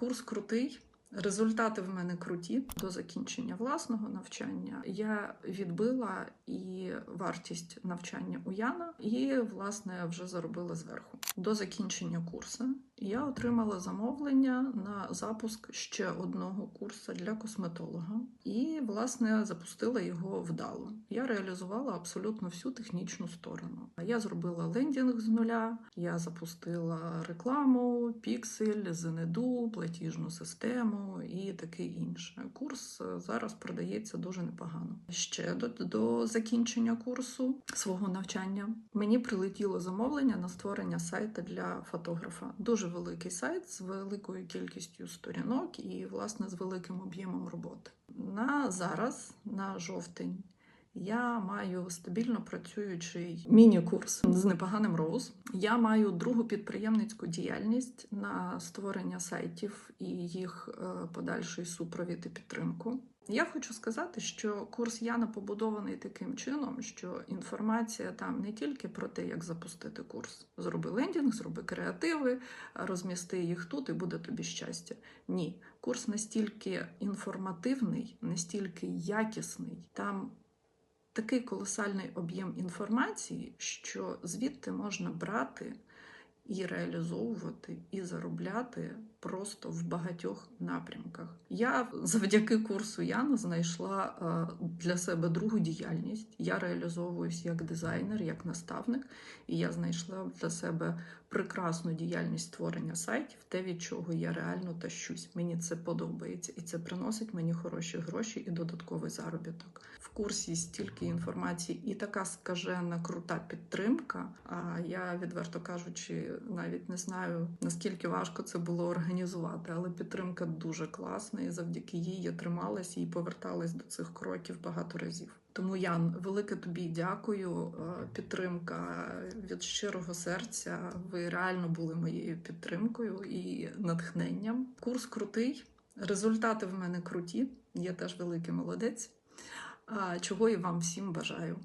Курс крутий. Результати в мене круті до закінчення власного навчання. Я відбила і вартість навчання у Яна, і власне вже заробила зверху. До закінчення курсу я отримала замовлення на запуск ще одного курсу для косметолога, і власне запустила його вдало. Я реалізувала абсолютно всю технічну сторону. Я зробила лендінг з нуля, я запустила рекламу, піксель, ЗНДУ, платіжну систему і таке інше. Курс е, зараз продається дуже непогано. Ще до, до закінчення курсу свого навчання мені прилетіло замовлення на створення сайту для фотографа. Дуже великий сайт з великою кількістю сторінок і, власне, з великим об'ємом роботи. На зараз, на жовтень. Я маю стабільно працюючий міні-курс з непоганим роуз. Я маю другу підприємницьку діяльність на створення сайтів і їх е, подальший супровід і підтримку. Я хочу сказати, що курс Яна побудований таким чином, що інформація там не тільки про те, як запустити курс. Зроби лендінг, зроби креативи, розмісти їх тут, і буде тобі щастя. Ні, курс настільки інформативний, настільки якісний. Там такий колосальний об'єм інформації, що звідти можна брати і реалізовувати, і заробляти просто в багатьох напрямках. Я завдяки курсу Яна знайшла для себе другу діяльність. Я реалізовуюсь як дизайнер, як наставник, і я знайшла для себе прекрасну діяльність створення сайтів, те, від чого я реально тащусь. Мені це подобається, і це приносить мені хороші гроші і додатковий заробіток. В курсі стільки інформації і така скажена крута підтримка. А я відверто кажучи, навіть не знаю наскільки важко це було організувати, але підтримка дуже класна, і завдяки їй я трималась і поверталась до цих кроків багато разів. Тому Ян, велике тобі дякую. Е, Підтримка від щирого серця. Ви реально були моєю підтримкою і натхненням. Курс крутий, результати в мене круті. Я теж великий молодець. Чого і вам всім бажаю.